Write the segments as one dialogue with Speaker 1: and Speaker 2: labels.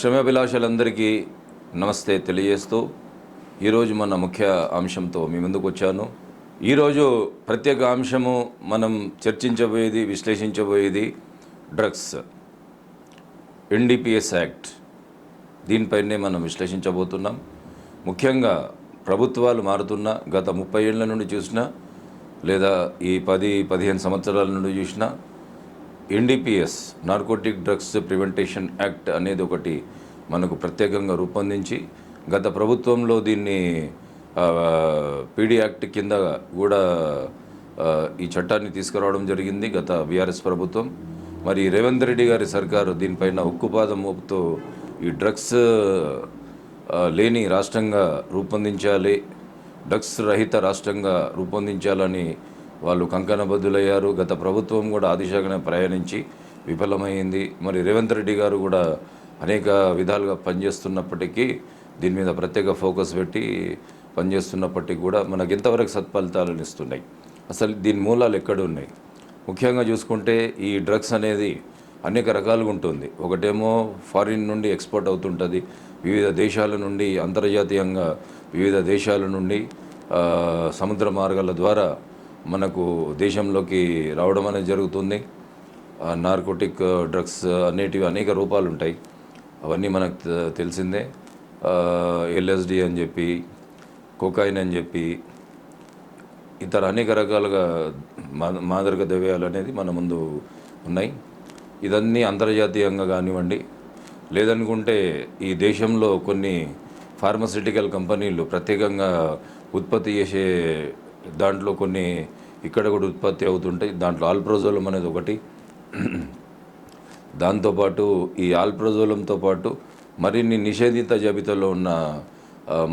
Speaker 1: శ్రమాభిలాషులందరికీ నమస్తే తెలియజేస్తూ ఈరోజు మన ముఖ్య అంశంతో మీ ముందుకు వచ్చాను. ఈరోజు ప్రత్యేక అంశము మనం చర్చించబోయేది విశ్లేషించబోయేది డ్రగ్స్. NDPS act. దీనిపైనే మనం విశ్లేషించబోతున్నాం. ముఖ్యంగా ప్రభుత్వాలు మారుతున్న గత ముప్పై ఏళ్ళ నుండి చూసినా లేదా ఈ పది పదిహేను సంవత్సరాల నుండి చూసినా NDPS narcotic drugs prevention act అనేది ఒకటి మనకు ప్రత్యేకంగా రూపొందించి గత ప్రభుత్వంలో దీన్ని పీడీ యాక్ట్ కింద కూడా ఈ చట్టాన్ని తీసుకురావడం జరిగింది గత బీఆర్ఎస్ ప్రభుత్వం. మరి రేవంత్ రెడ్డి గారి సర్కారు దీనిపైన ఉక్కుపాదం మోపుతూ ఈ డ్రగ్స్ లేని రాష్ట్రంగా రూపొందించాలి డ్రగ్స్ రహిత రాష్ట్రంగా రూపొందించాలని వాళ్ళు కంకణబద్ధులయ్యారు గత ప్రభుత్వం కూడా ఆ దిశగానే ప్రయాణించి విఫలమైంది. మరి రేవంత్ రెడ్డి గారు కూడా అనేక విధాలుగా పనిచేస్తున్నప్పటికీ దీని మీద ప్రత్యేక ఫోకస్ పెట్టి పనిచేస్తున్నప్పటికీ కూడా మనకు ఎంతవరకు సత్ఫలితాలను ఇస్తున్నాయి అసలు దీని మూలాలు ఎక్కడ ఉన్నాయి? ముఖ్యంగా చూసుకుంటే ఈ డ్రగ్స్ అనేది అనేక రకాలుగా ఉంటుంది. ఒకటేమో ఫారిన్ నుండి ఎక్స్పోర్ట్ అవుతుంటుంది. వివిధ దేశాల నుండి అంతర్జాతీయంగా వివిధ దేశాల నుండి సముద్ర మార్గాల ద్వారా మనకు దేశంలోకి రావడం అనేది జరుగుతుంది. నార్కోటిక్ డ్రగ్స్ అనేటివి అనేక రూపాలు ఉంటాయి అవన్నీ మనకు తెలిసిందే. ఎల్ఎస్డి అని చెప్పి కోకాయిన్ అని చెప్పి ఇతర అనేక రకాలుగా మా- మాదక ద్రవ్యాలు అనేది మన ముందు ఉన్నాయి. ఇదన్నీ అంతర్జాతీయంగా కానివ్వండి లేదనుకుంటే ఈ దేశంలో కొన్ని ఫార్మసిటికల్ కంపెనీలు ప్రత్యేకంగా ఉత్పత్తి చేసే దాంట్లో కొన్ని ఇక్కడ కూడా ఉత్పత్తి అవుతుంటాయి. దాంట్లో ఆల్ప్రోజోలం అనేది ఒకటి. దాంతోపాటు ఈ ఆల్ప్రోజోలంతో పాటు మరిన్ని నిషేధిత జాబితాలో ఉన్న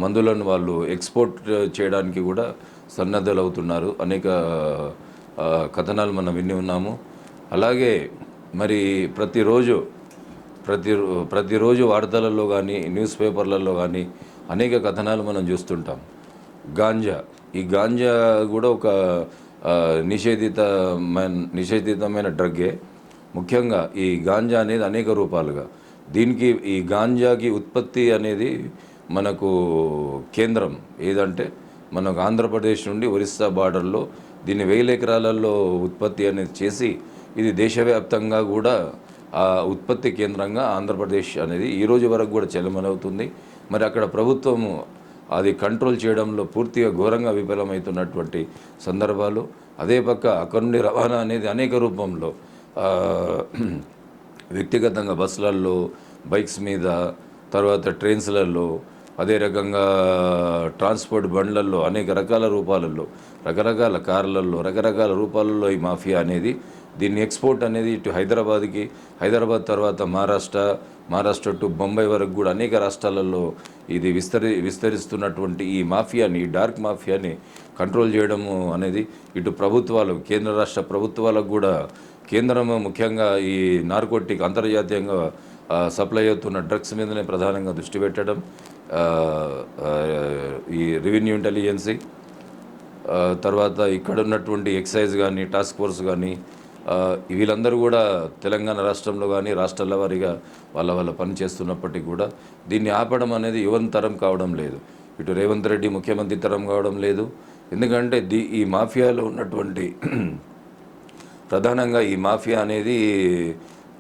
Speaker 1: మందులను వాళ్ళు ఎక్స్పోర్ట్ చేయడానికి కూడా సన్నద్ధలు అవుతున్నారు అనేక కథనాలు మనం విని ఉన్నాము. అలాగే మరి ప్రతిరోజు ప్రతి ప్రతిరోజు వార్తలలో కానీ న్యూస్ పేపర్లలో కానీ అనేక కథనాలు మనం చూస్తుంటాం. గాంజా. ఈ గాంజా కూడా ఒక నిషేధిత నిషేధితమైన నిషేధితమైన డ్రగ్గే. ముఖ్యంగా ఈ గాంజా అనేది అనేక రూపాలుగా. దీనికి ఈ గాంజాకి ఉత్పత్తి అనేది మనకు కేంద్రం ఏదంటే మనకు ఆంధ్రప్రదేశ్ నుండి ఒరిస్సా బార్డర్లో దీన్ని వేల ఎకరాలలో ఉత్పత్తి అనేది చేసి ఇది దేశవ్యాప్తంగా కూడా ఆ ఉత్పత్తి కేంద్రంగా ఆంధ్రప్రదేశ్ అనేది ఈ రోజు వరకు కూడా చెలమలవుతుంది మరి అక్కడ ప్రభుత్వము అది కంట్రోల్ చేయడంలో పూర్తిగా ఘోరంగా విఫలమవుతున్నటువంటి సందర్భాలు. అదే పక్క అక్కడి నుండి రవాణా అనేది అనేక రూపంలో వ్యక్తిగతంగా బస్సులలో బైక్స్ మీద తర్వాత ట్రైన్స్లలో అదే రకంగా ట్రాన్స్పోర్ట్ బండ్లలో అనేక రకాల రూపాలలో రకరకాల కార్లలో రకరకాల రూపాలలో ఈ మాఫియా అనేది దీన్ని ఎక్స్పోర్ట్ అనేది ఇటు హైదరాబాద్కి హైదరాబాద్ తర్వాత మహారాష్ట్ర మహారాష్ట్ర టు బొంబాయి వరకు కూడా అనేక రాష్ట్రాలలో ఇది విస్తరి విస్తరిస్తున్నటువంటి ఈ మాఫియాని ఈ డార్క్ మాఫియాని కంట్రోల్ చేయడము అనేది ఇటు ప్రభుత్వాలు కేంద్ర రాష్ట్ర ప్రభుత్వాలకు కూడా కేంద్రం ముఖ్యంగా ఈ నార్కోటిక్ అంతర్జాతీయంగా సప్లై అవుతున్న డ్రగ్స్ మీదనే ప్రధానంగా దృష్టి పెట్టడం ఈ రెవెన్యూ ఇంటెలిజెన్సీ తర్వాత ఇక్కడ ఉన్నటువంటి ఎక్సైజ్ కానీ టాస్క్ ఫోర్స్ కానీ వీళ్ళందరూ కూడా తెలంగాణ రాష్ట్రంలో కానీ రాష్ట్రాల వారీగా వాళ్ళ వాళ్ళ పని చేస్తున్నప్పటికీ కూడా దీన్ని ఆపడం అనేది యువన్ తరం కావడం లేదు. ఇటు రేవంత్ రెడ్డి ముఖ్యమంత్రి తరం కావడం లేదు. ఎందుకంటే దీ ఈ మాఫియాలో ఉన్నటువంటి ప్రధానంగా ఈ మాఫియా అనేది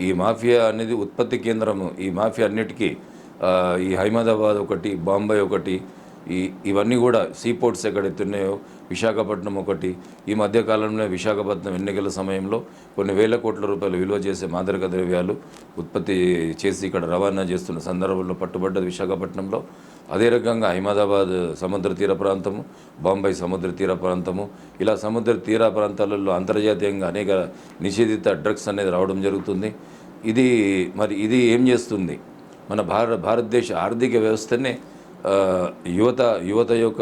Speaker 1: ఈ మాఫియా అనేది ఉత్పత్తి కేంద్రము. ఈ మాఫియా అన్నిటికీ ఈ హైదరాబాద్ ఒకటి బాంబే ఒకటి ఈ ఇవన్నీ కూడా సీ పోర్ట్స్ ఎక్కడైతే ఉన్నాయో విశాఖపట్నం ఒకటి. ఈ మధ్యకాలంలో విశాఖపట్నం ఎన్నికల సమయంలో కొన్ని వేల కోట్ల రూపాయలు విలువ చేసే మాదక ద్రవ్యాలు ఉత్పత్తి చేసి ఇక్కడ రవాణా చేస్తున్న సందర్భంలో పట్టుబడ్డది విశాఖపట్నంలో. అదే రకంగా అహ్మదాబాద్ సముద్ర తీర ప్రాంతము బాంబే సముద్ర తీర ప్రాంతము. ఇలా సముద్ర తీర ప్రాంతాలలో అంతర్జాతీయంగా అనేక నిషేధిత డ్రగ్స్ అనేది రావడం జరుగుతుంది. ఇది మరి ఇది ఏం చేస్తుంది? మన భారత భారతదేశ ఆర్థిక వ్యవస్థనే యువత యువత యొక్క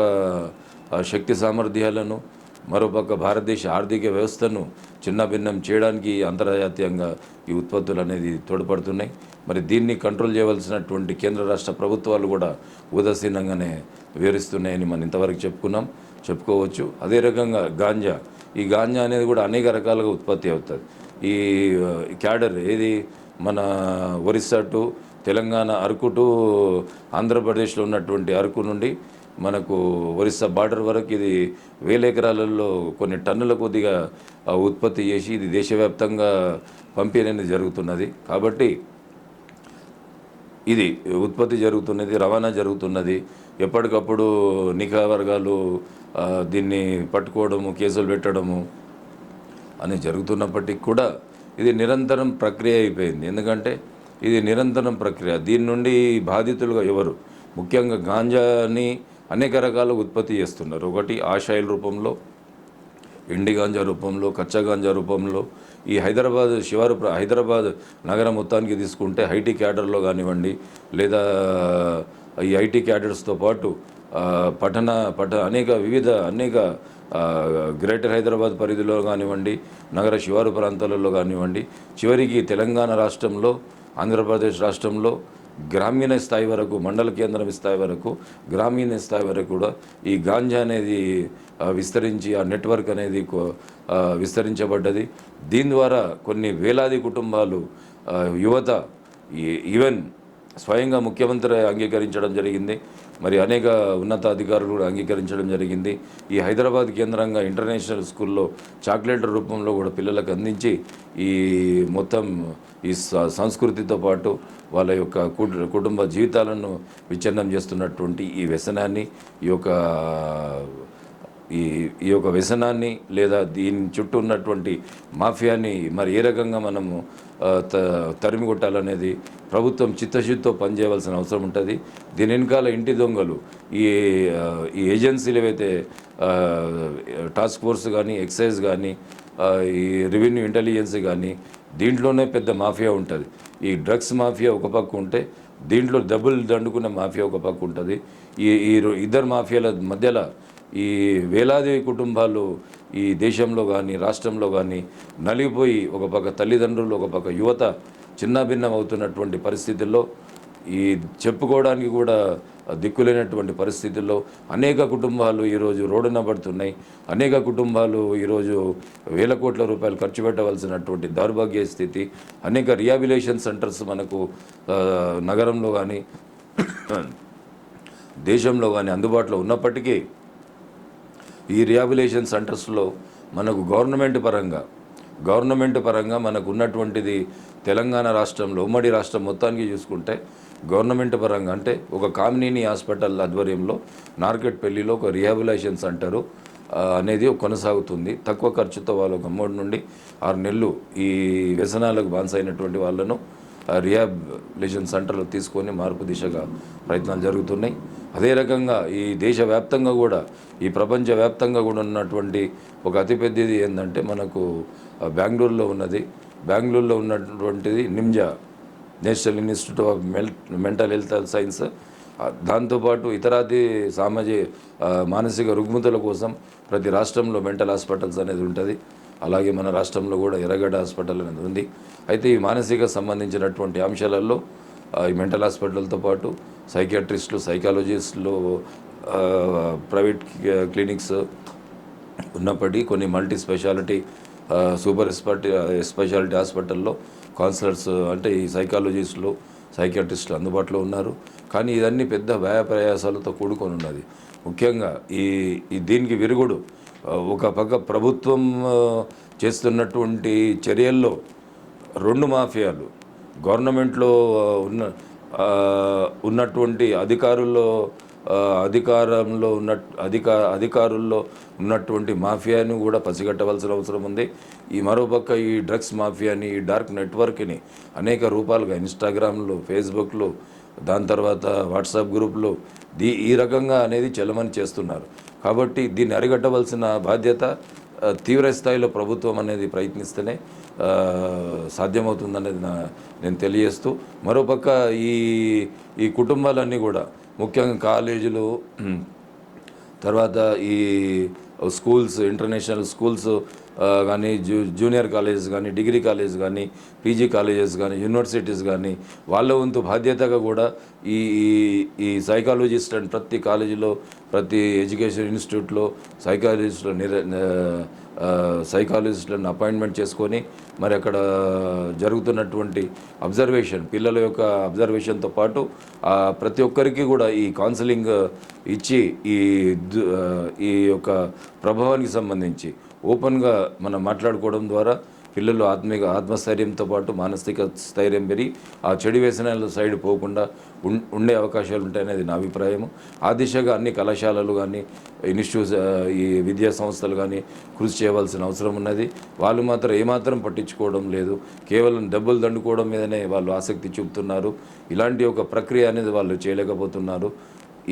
Speaker 1: శక్తి సామర్థ్యాలను మరోపక్క భారతదేశ ఆర్థిక వ్యవస్థను చిన్నభిన్నం చేయడానికి అంతర్జాతీయంగా ఈ ఉత్పత్తులు అనేది తోడ్పడుతున్నాయి. మరి దీన్ని కంట్రోల్ చేయవలసినటువంటి కేంద్ర రాష్ట్ర ప్రభుత్వాలు కూడా ఉదాసీనంగానే వివరిస్తున్నాయని మనం ఇంతవరకు చెప్పుకున్నాం చెప్పుకోవచ్చు. అదే రకంగా గాంజా. ఈ గాంజా అనేది కూడా అనేక రకాలుగా ఉత్పత్తి అవుతుంది. ఈ క్యాడర్ ఏది? మన ఒరిస్సా టు తెలంగాణ అరకు టు ఆంధ్రప్రదేశ్లో ఉన్నటువంటి అరకు నుండి మనకు ఒరిస్సా బార్డర్ వరకు ఇది వేల ఎకరాలలో కొన్ని టన్నుల కొద్దిగా ఉత్పత్తి చేసి ఇది దేశవ్యాప్తంగా పంపిణీ జరుగుతున్నది. కాబట్టి ఇది ఉత్పత్తి జరుగుతున్నది రవాణా జరుగుతున్నది. ఎప్పటికప్పుడు నిఘా వర్గాలు దీన్ని పట్టుకోవడము కేసులు పెట్టడము అని జరుగుతున్నప్పటికీ కూడా ఇది నిరంతరం ప్రక్రియ అయిపోయింది. ఎందుకంటే ఇది నిరంతరం ప్రక్రియ. దీని నుండి బాధితులుగా ఎవరు? ముఖ్యంగా గాంజాని అనేక రకాల ఉత్పత్తి చేస్తున్నారు. ఒకటి ఆషాయిల్ రూపంలో ఎండి గాంజా రూపంలో కచ్చా గాంజా రూపంలో. ఈ హైదరాబాద్ శివారు హైదరాబాద్ నగరం మొత్తానికి తీసుకుంటే ఐటీ క్యాడర్లో కానివ్వండి లేదా ఈ ఐటీ క్యాడర్స్తో పాటు పఠన పఠ పట అనేక వివిధ అనేక గ్రేటర్ హైదరాబాద్ పరిధిలో కానివ్వండి నగర శివారు ప్రాంతాలలో కానివ్వండి చివరికి తెలంగాణ రాష్ట్రంలో ఆంధ్రప్రదేశ్ రాష్ట్రంలో గ్రామీణ స్థాయి వరకు మండల కేంద్రం స్థాయి వరకు గ్రామీణ స్థాయి వరకు కూడా ఈ గాంజా అనేది విస్తరించి ఆ నెట్వర్క్ అనేది విస్తరించబడ్డది. దీని ద్వారా కొన్ని వేలాది కుటుంబాలు యువత ఈ- ఈవెన్ స్వయంగా ముఖ్యమంత్రి అంగీకరించడం జరిగింది. మరి అనేక ఉన్నతాధికారులు కూడా అంగీకరించడం జరిగింది. ఈ హైదరాబాద్ కేంద్రంగా ఇంటర్నేషనల్ స్కూల్లో చాక్లెట్ రూపంలో కూడా పిల్లలకు అందించి ఈ మొత్తం ఈ సంస్కృతితో పాటు వాళ్ళ యొక్క కుటుంబ జీవితాలను విచ్ఛిన్నం చేస్తున్నటువంటి ఈ వ్యసనాన్ని ఈ యొక్క ఈ ఈ యొక్క వ్యసనాన్ని లేదా దీని చుట్టూ ఉన్నటువంటి మాఫియాని మరి ఏ రకంగా మనము త తరిమి కొట్టాలనేది ప్రభుత్వం చిత్తశుద్ధితో పనిచేయవలసిన అవసరం ఉంటుంది. దీని వెనకాల ఇంటి దొంగలు ఈ ఈ ఏజెన్సీలు ఏవైతే టాస్క్ ఫోర్స్ కానీ ఎక్సైజ్ కానీ ఈ రెవెన్యూ ఇంటెలిజెన్స్ కానీ దీంట్లోనే పెద్ద మాఫియా ఉంటుంది. ఈ డ్రగ్స్ మాఫియా ఒక పక్క ఉంటే దీంట్లో డబ్బులు దండుకునే మాఫియా ఒక పక్క ఉంటుంది. ఈ ఈ ఇద్దరు మాఫియాల మధ్యలో ఈ వేలాది కుటుంబాలు ఈ దేశంలో కానీ రాష్ట్రంలో కానీ నలిగిపోయి ఒక పక్క తల్లిదండ్రులు ఒక పక్క యువత చిన్నాభిన్నం అవుతున్నటువంటి పరిస్థితుల్లో ఈ చెప్పుకోవడానికి కూడా దిక్కులేనటువంటి పరిస్థితుల్లో అనేక కుటుంబాలు ఈరోజు రోడ్డున పడుతున్నాయి. అనేక కుటుంబాలు ఈరోజు వేల కోట్ల రూపాయలు ఖర్చు పెట్టవలసినటువంటి దౌర్భాగ్య స్థితి అనేక రిహాబిలేషన్ సెంటర్స్ మనకు నగరంలో కానీ దేశంలో కానీ అందుబాటులో ఉన్నప్పటికీ ఈ రిహాబిలేషన్ సెంటర్స్లో మనకు గవర్నమెంట్ పరంగా గవర్నమెంట్ పరంగా మనకు ఉన్నటువంటిది తెలంగాణ రాష్ట్రంలో ఉమ్మడి రాష్ట్రం మొత్తానికి చూసుకుంటే గవర్నమెంట్ పరంగా అంటే ఒక కామినేని హాస్పిటల్ ఆధ్వర్యంలో నార్కెట్పల్లిలో ఒక రిహాబిలేషన్ సెంటరు అనేది కొనసాగుతుంది. తక్కువ ఖర్చుతో వాళ్ళు ఒక మూడు నుండి ఆరు నెలలు ఈ వ్యసనాలకు బాన్స్ అయినటువంటి వాళ్ళను రిహాబిలేషన్ సెంటర్లో తీసుకొని మార్పు దిశగా ప్రయత్నాలు జరుగుతున్నాయి. అదే రకంగా ఈ దేశవ్యాప్తంగా కూడా ఈ ప్రపంచ వ్యాప్తంగా కూడా ఉన్నటువంటి ఒక అతిపెద్దది ఏంటంటే మనకు బెంగళూరులో ఉన్నది. బెంగళూరులో ఉన్నటువంటిది నిమ్జా నేషనల్ ఇన్స్టిట్యూట్ ఆఫ్ మెల్ మెంటల్ హెల్త్ సైన్స్. దాంతోపాటు ఇతరాది సామాజిక మానసిక రుగ్మతల కోసం ప్రతి రాష్ట్రంలో మెంటల్ హాస్పిటల్స్ అనేది ఉంటుంది. అలాగే మన రాష్ట్రంలో కూడా ఎర్రగడ్డ హాస్పిటల్ అనేది ఉంది. అయితే ఈ మానసిక సంబంధించినటువంటి అంశాలలో ఈ మెంటల్ హాస్పిటల్తో పాటు సైకియాట్రిస్టులు సైకాలజిస్టులు ప్రైవేట్ క్లినిక్స్ ఉన్నప్పటికీ కొన్ని multi specialty super specialty specialty హాస్పిటల్లో కౌన్సిలర్స్ అంటే ఈ సైకాలజిస్టులు సైకియాట్రిస్టులు అందుబాటులో ఉన్నారు. కానీ ఇదన్నీ పెద్ద వ్యయ ప్రయాసాలతో కూడుకొని ఉన్నది. ముఖ్యంగా ఈ దీనికి విరుగుడు ఒక పక్క ప్రభుత్వం చేస్తున్నటువంటి చర్యల్లో రెండు మాఫియాలు. గవర్నమెంట్లో ఉన్న ఉన్నటువంటి అధికారుల్లో అధికారంలో ఉన్న అధిక అధికారుల్లో ఉన్నటువంటి మాఫియాను కూడా పసిగట్టవలసిన అవసరం ఉంది. ఈ మరోపక్క ఈ డ్రగ్స్ మాఫియాని ఈ డార్క్ నెట్వర్క్ని అనేక రూపాలుగా ఇన్స్టాగ్రామ్లో ఫేస్బుక్లో దాని తర్వాత వాట్సాప్ గ్రూప్లో దీ ఈ రకంగా అనేది చలమని చేస్తున్నారు. కాబట్టి దీన్ని అరిగట్టవలసిన బాధ్యత తీవ్ర స్థాయిలో ప్రభుత్వం అనేది ప్రయత్నిస్తేనే సాధ్యమవుతుందనేది నా నేను తెలియజేస్తూ మరోపక్క ఈ ఈ కుటుంబాలన్నీ కూడా ముఖ్యంగా కాలేజీలు తర్వాత ఈ స్కూల్స్ ఇంటర్నేషనల్ స్కూల్స్ కానీ జూ జూనియర్ కాలేజెస్ కానీ డిగ్రీ కాలేజ్ కానీ పీజీ కాలేజెస్ కానీ యూనివర్సిటీస్ కానీ వాళ్ళ వంతు బాధ్యతగా కూడా ఈ ఈ- సైకాలజిస్ట్ అండ్ ప్రతి కాలేజీలో ప్రతి ఎడ్యుకేషన్ ఇన్స్టిట్యూట్లో సైకాలజిస్టులు నిర సైకాలజిస్టులను అపాయింట్మెంట్ చేసుకొని మరి అక్కడ జరుగుతున్నటువంటి అబ్జర్వేషన్ పిల్లల యొక్క అబ్జర్వేషన్తో పాటు ప్రతి ఒక్కరికి కూడా ఈ కౌన్సిలింగ్ ఇచ్చి ఈ ఈ యొక్క ప్రభావానికి సంబంధించి ఓపెన్గా మనం మాట్లాడుకోవడం ద్వారా పిల్లలు ఆత్మిక ఆత్మస్థైర్యంతో పాటు మానసిక స్థైర్యం పెరిగి ఆ చెడు వేసనాల సైడ్ పోకుండా ఉండే అవకాశాలు ఉంటాయనేది నా అభిప్రాయము. ఆ దిశగా అన్ని కళాశాలలు కానీ ఇన్స్టిట్యూట్స్ ఈ విద్యా సంస్థలు కానీ కృషి చేయవలసిన అవసరం ఉన్నది. వాళ్ళు మాత్రం ఏమాత్రం పట్టించుకోవడం లేదు. కేవలం డబ్బులు దండుకోవడం మీదనే వాళ్ళు ఆసక్తి చూపుతున్నారు. ఇలాంటి ఒక ప్రక్రియ అనేది వాళ్ళు చేయలేకపోతున్నారు.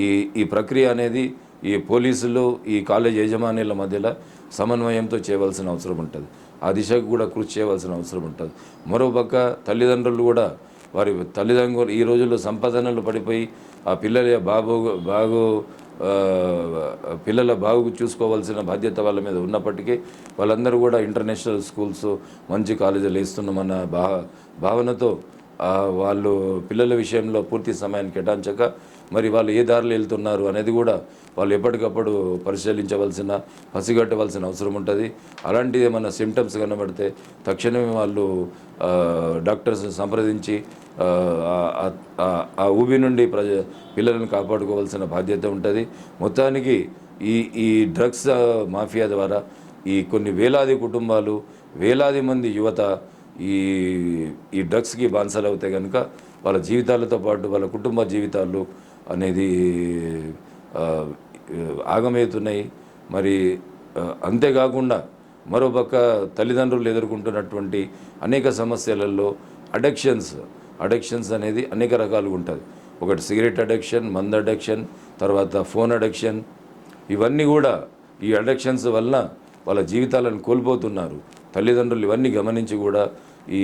Speaker 1: ఈ ఈ ప్రక్రియ అనేది ఈ పోలీసులు ఈ కాలేజ్ యజమానుల మధ్యలో సమన్వయంతో చేయవలసిన అవసరం ఉంటుంది. ఆ దిశకు కూడా కృషి చేయవలసిన అవసరం ఉంటుంది. మరోపక్క తల్లిదండ్రులు కూడా వారి తల్లిదండ్రులు ఈ రోజుల్లో సంపాదనలు పడిపోయి ఆ పిల్లల బాబు బాగు పిల్లల బాగు చూసుకోవాల్సిన బాధ్యత వాళ్ళ మీద ఉన్నప్పటికీ వాళ్ళందరూ కూడా ఇంటర్నేషనల్ స్కూల్స్ మంచి కాలేజీలు వేస్తున్నామన్న భా భావనతో వాళ్ళు పిల్లల విషయంలో పూర్తి సమయాన్ని కేటాయించక మరి వాళ్ళు ఏ దారిలో వెళ్తున్నారు అనేది కూడా వాళ్ళు ఎప్పటికప్పుడు పరిశీలించవలసిన పసిగట్టవలసిన అవసరం ఉంటుంది. అలాంటి ఏమైనా సిమ్టమ్స్ కనబడితే తక్షణమే వాళ్ళు డాక్టర్స్ని సంప్రదించి ఆ, ఊబి నుండి ప్రజ పిల్లలను కాపాడుకోవాల్సిన బాధ్యత ఉంటుంది. మొత్తానికి ఈ ఈ డ్రగ్స్ మాఫియా ద్వారా ఈ కొన్ని వేలాది కుటుంబాలు వేలాది మంది యువత ఈ ఈ డ్రగ్స్కి బానిసలు అవుతాయి కనుక వాళ్ళ జీవితాలతో పాటు వాళ్ళ కుటుంబ జీవితాలు అనేది ఆగమవుతున్నాయి మరి అంతేకాకుండా మరోపక్క తల్లిదండ్రులు ఎదుర్కొంటున్నటువంటి అనేక సమస్యలలో అడక్షన్స్ అడక్షన్స్ అనేది అనేక రకాలుగా ఉంటుంది. ఒకటి సిగరెట్ అడక్షన్ మందు అడక్షన్ తర్వాత ఫోన్ అడక్షన్. ఇవన్నీ కూడా ఈ అడక్షన్స్ వలన వాళ్ళ జీవితాలను కోల్పోతున్నారు. తల్లిదండ్రులు ఇవన్నీ గమనించి కూడా ఈ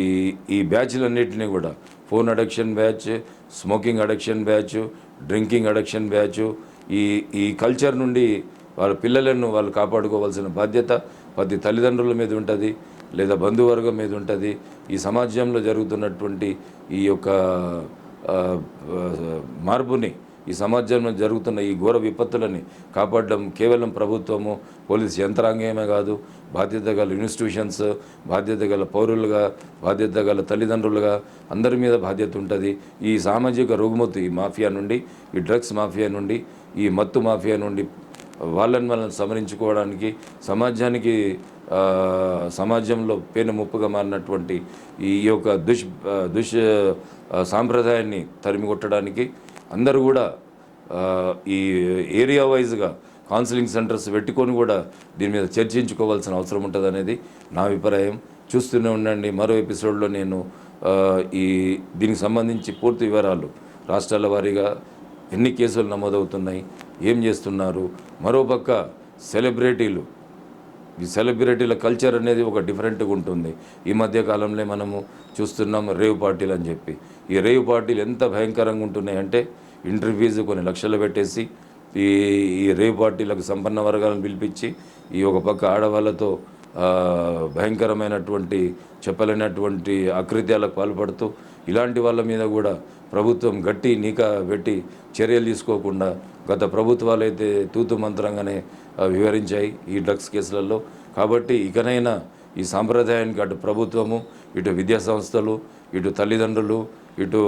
Speaker 1: ఈ బ్యాచ్లన్నింటినీ కూడా. Phone addiction batch smoking addiction batch drinking addiction batch ఈ ఈ కల్చర్ నుండి వాళ్ళ పిల్లలను వాళ్ళు కాపాడుకోవాల్సిన బాధ్యత ప్రతి తల్లిదండ్రుల మీద ఉంటుంది లేదా బంధువర్గం మీద ఉంటుంది. ఈ సమాజంలో జరుగుతున్నటువంటి ఈ యొక్క మార్పుని ఈ సమాజంలో జరుగుతున్న ఈ ఘోర విపత్తులని కాపాడడం కేవలం ప్రభుత్వము పోలీస్ యంత్రాంగమే కాదు బాధ్యత గల ఇన్స్టిట్యూషన్స్ బాధ్యత గల పౌరులుగా బాధ్యత గల తల్లిదండ్రులుగా అందరి మీద బాధ్యత ఉంటుంది. ఈ సామాజిక రుగుమతి ఈ మాఫియా నుండి ఈ డ్రగ్స్ మాఫియా నుండి ఈ మత్తు మాఫియా నుండి వాళ్ళని వాళ్ళని సమరించుకోవడానికి సమాజానికి సమాజంలో పేను ముప్పుగా మారినటువంటి ఈ యొక్క దుష్ దుష్ సాంప్రదాయాన్ని తరిమి కొట్టడానికి అందరూ కూడా ఈ ఏరియా వైజ్గా కౌన్సిలింగ్ సెంటర్స్ పెట్టుకొని కూడా దీని మీద చర్చించుకోవాల్సిన అవసరం ఉంటుంది అనేది నా అభిప్రాయం. చూస్తూనే ఉండండి. మరో ఎపిసోడ్లో నేను ఈ దీనికి సంబంధించి పూర్తి వివరాలు రాష్ట్రాల వారీగా ఎన్ని కేసులు నమోదవుతున్నాయి ఏం చేస్తున్నారు మరోపక్క సెలబ్రిటీలు ఈ సెలబ్రిటీల కల్చర్ అనేది ఒక డిఫరెంట్గా ఉంటుంది. ఈ మధ్య కాలంలో మనము చూస్తున్నాం రేవ్ పార్టీలు అని చెప్పి. ఈ రేవ్ పార్టీలు ఎంత భయంకరంగా ఉంటున్నాయంటే ఇంటర్ ఫీజు కొన్ని లక్షలు పెట్టేసి ఈ ఈ రేవ్ పార్టీలకు సంపన్న వర్గాలను పిలిపించి ఈ ఒక పక్క ఆడవాళ్ళతో భయంకరమైనటువంటి చెప్పలేనటువంటి అకృత్యాలకు పాల్పడుతూ ఇలాంటి వాళ్ళ మీద కూడా ప్రభుత్వం గట్టి నీక పెట్టి చర్యలు తీసుకోకుండా గత ప్రభుత్వాలు అయితే తూతు మంత్రంగానే వివరించాయి ఈ డ్రగ్స్ కేసులలో. కాబట్టి ఇకనైనా ఈ సాంప్రదాయానికి అటు ప్రభుత్వము ఇటు విద్యా సంస్థలు ఇటు తల్లిదండ్రులు ఇటు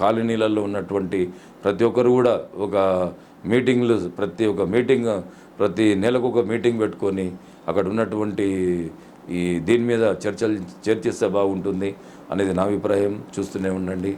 Speaker 1: కాలనీలలో ఉన్నటువంటి ప్రతి ఒక్కరు కూడా ఒక మీటింగ్లు ప్రతి ఒక్క మీటింగ్ ప్రతి నెలకు ఒక మీటింగ్ పెట్టుకొని అక్కడ ఉన్నటువంటి ఈ దీని మీద చర్చలు చర్చిస్తే బాగుంటుంది అనేది నా అభిప్రాయం. చూస్తూనే ఉండండి.